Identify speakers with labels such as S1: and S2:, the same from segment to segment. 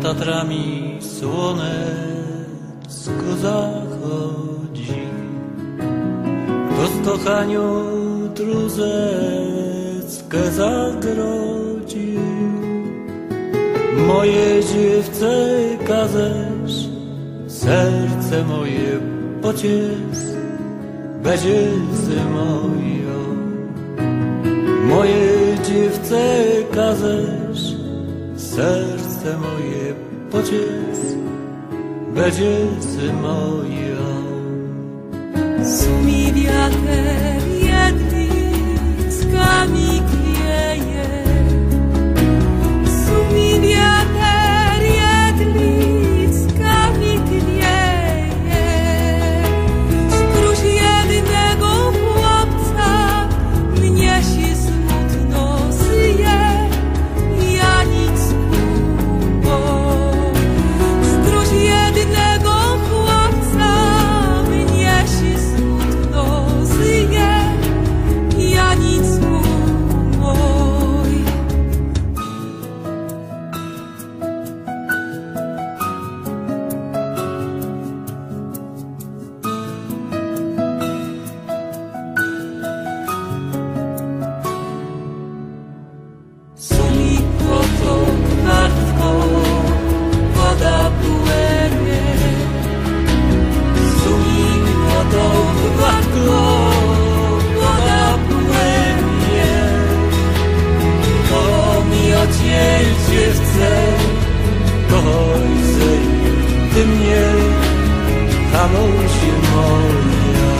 S1: wiatrami słonecko zachodzi. Kto z kochaniu truzeckę zagrodził, moje dziewce kazesz, serce moje pociec, będzie moją. Moje dziewce kazesz, serce moje pociec, będzie moją.
S2: Sumi wiater
S1: hamusie moja.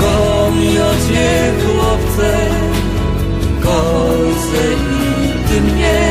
S1: Koło mi ocie chłopce, kochaj ty mnie,